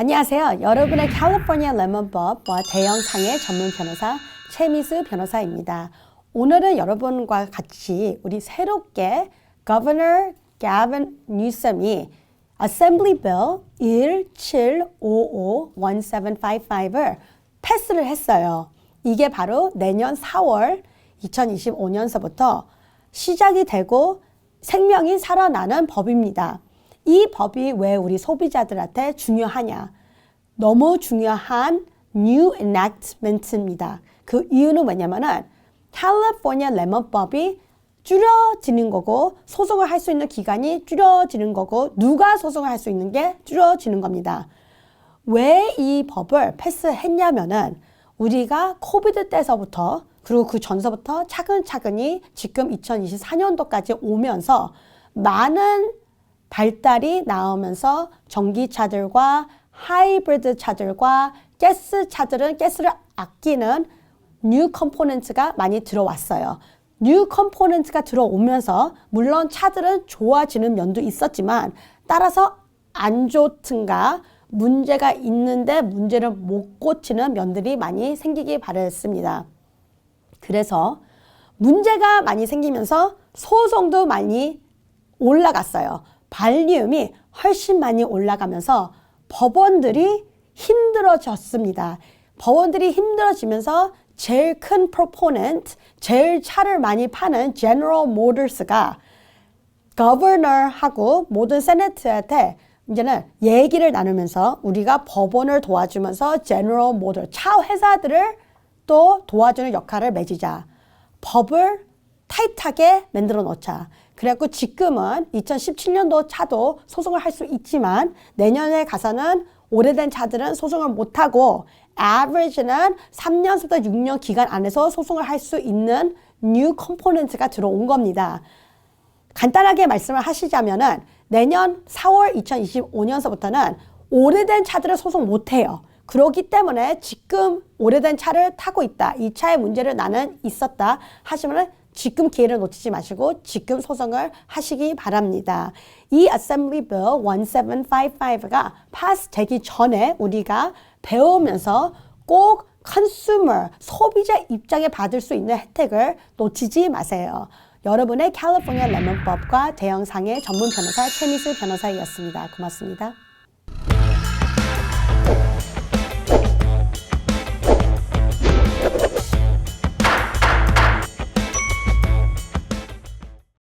안녕하세요. 여러분의 캘리포니아 레몬법과 대형상의 전문 변호사 최미수 변호사입니다. 오늘은 여러분과 같이 우리 새롭게 Governor Gavin Newsom이 Assembly Bill 1755-1755을 패스를 했어요. 이게 바로 내년 4월 2025년서부터 시작이 되고 생명이 살아나는 법입니다. 이 법이 왜 우리 소비자들한테 중요하냐? 너무 중요한 new enactment입니다. 그 이유는 뭐냐면은 캘리포니아 레몬법이 줄여지는 거고 소송을 할 수 있는 기간이 줄여지는 거고 누가 소송을 할 수 있는 게 줄여지는 겁니다. 왜 이 법을 패스했냐면은 우리가 코비드 때서부터 그리고 그 전서부터 차근차근히 지금 2024년도까지 오면서 많은 발달이 나오면서 전기차들과 하이브리드 차들과 가스 차들은 가스를 아끼는 뉴 컴포넌트가 많이 들어왔어요. 뉴 컴포넌트가 들어오면서 물론 차들은 좋아지는 면도 있었지만 따라서 안 좋든가 문제가 있는데 문제를 못 고치는 면들이 많이 생기기 바랬습니다. 그래서 문제가 많이 생기면서 소송도 많이 올라갔어요. 발리움이 훨씬 많이 올라가면서 법원들이 힘들어졌습니다. 법원들이 힘들어지면서 제일 큰 프로포넌트, 제일 차를 많이 파는 제너럴 모터스가 거버너하고 모든 세네트한테 이제는 얘기를 나누면서 우리가 법원을 도와주면서 제너럴 모터 차 회사들을 또 도와주는 역할을 맺자. 법을 타이트하게 만들어 놓자. 그래갖고 지금은 2017년도 차도 소송을 할 수 있지만 내년에 가서는 오래된 차들은 소송을 못하고 average는 3년부터 6년 기간 안에서 소송을 할 수 있는 new component가 들어온 겁니다. 간단하게 말씀을 하시자면은 내년 4월 2025년서부터는 오래된 차들을 소송 못 해요. 그렇기 때문에 지금 오래된 차를 타고 있다. 이 차의 문제를 나는 있었다. 하시면은 지금 기회를 놓치지 마시고 지금 소송을 하시기 바랍니다. 이 Assembly Bill 1755가 pass 되기 전에 우리가 배우면서 꼭 consumer, 소비자 입장에 받을 수 있는 혜택을 놓치지 마세요. 여러분의 캘리포니아 레몬법과 대형상의 전문 변호사 최미수 변호사였습니다. 고맙습니다.